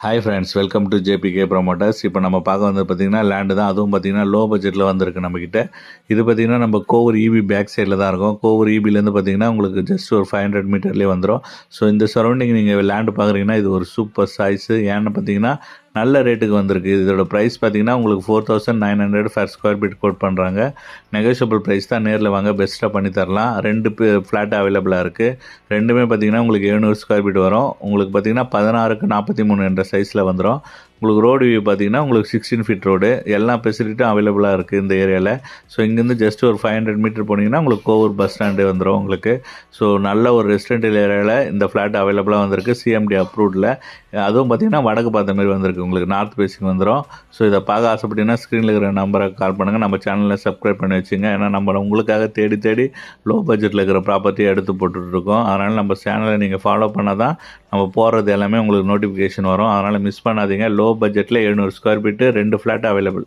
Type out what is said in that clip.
Hi friends welcome to JBK promoters இப்போ நம்ம பார்க்க வந்து பார்த்திங்கன்னா லேண்டு தான். அதுவும் பார்த்திங்கன்னா லோ பட்ஜெட்டில் வந்திருக்கு நம்மக்கிட்ட இது பார்த்திங்கன்னா நம்ம கோவூர் இபி பேக் சைடில் தான் இருக்கும். கோவூர் இபிலேருந்து பார்த்திங்கன்னா உங்களுக்கு ஜஸ்ட் ஒரு ஃபைவ் ஹண்ட்ரட் மீட்டர்லேயே வந்துடும் ஸோ இந்த சரௌண்டிங் நீங்கள் லேண்டு பார்க்குறீங்கன்னா இது ஒரு சூப்பர் சைஸு ஏன்னு பார்த்தீங்கன்னா நல்ல ரேட்டுக்கு வந்திருக்கு. இதோட ப்ரைஸ் பார்த்தீங்கன்னா உங்களுக்கு four thousand nine hundred per square feet quote பண்ணுறாங்க நெகோஷியபிள் ப்ரைஸ் தான் நேரில் வாங்க பெஸ்ட்டாக பண்ணி தரலாம். ரெண்டு ஃப்ளாட் அவைலபிளாக இருக்குது ரெண்டுமே பார்த்தீங்கன்னா உங்களுக்கு எழுநூறு ஸ்கொயர் ஃபீட் வரும். உங்களுக்கு பார்த்தீங்கன்னா பதினாறுக்கு நாற்பத்தி மூணு என்ற சைஸில் வந்துடும் உங்களுக்கு ரோடு வியூ பார்த்தீங்கன்னா உங்களுக்கு சிக்ஸ்டீன் ஃபீட் ரோடு எல்லா ஃபெசிலிட்டியும் அவைலபிளாக இருக்குது இந்த ஏரியாவில் ஸோ இங்கேருந்து ஜஸ்ட் ஒரு ஃபைவ் ஹண்ட்ரட் மீட்டர் போனீங்கன்னா உங்களுக்கு கோவூர் பஸ் ஸ்டாண்டு வந்துடும் உங்களுக்கு. ஸோ நல்ல ஒரு ரெசிடென்டல் ஏரியாவில் இந்த ஃப்ளாட் அவைலபிளாக வந்திருக்கு சிஎம்டி அப்ரூவ்டில் அதுவும் பார்த்தீங்கன்னா வடக்கு பார்த்த மாதிரி வந்திருக்கு உங்களுக்கு. நார்த் பேசிங் வந்துடும் ஸோ இதை பார்க்க ஆசைப்பட்டீங்கன்னா ஸ்க்ரீனில் இருக்கிற நம்பரை கால் பண்ணுங்கள் நம்ம சேனலில் சப்ஸ்கிரைப் பண்ணி வச்சுங்க. ஏன்னா நம்ம உங்களுக்காக தேடி தேடி லோ பட்ஜெட்டில் இருக்கிற ப்ராப்பர்ட்டியை எடுத்து போட்டுட்ருக்கோம் அதனால் நம்ம சேனலை நீங்கள் ஃபாலோ பண்ணால் தான் நம்ம போடுறது எல்லாமே உங்களுக்கு நோட்டிஃபிகேஷன் வரும். அதனால் மிஸ் பண்ணாதீங்க. லோ பட்ஜெட்டில் எழுநூறு ஸ்கொயர் ஃபீட்டு ரெண்டு ஃப்ளாட் அவைலபிள்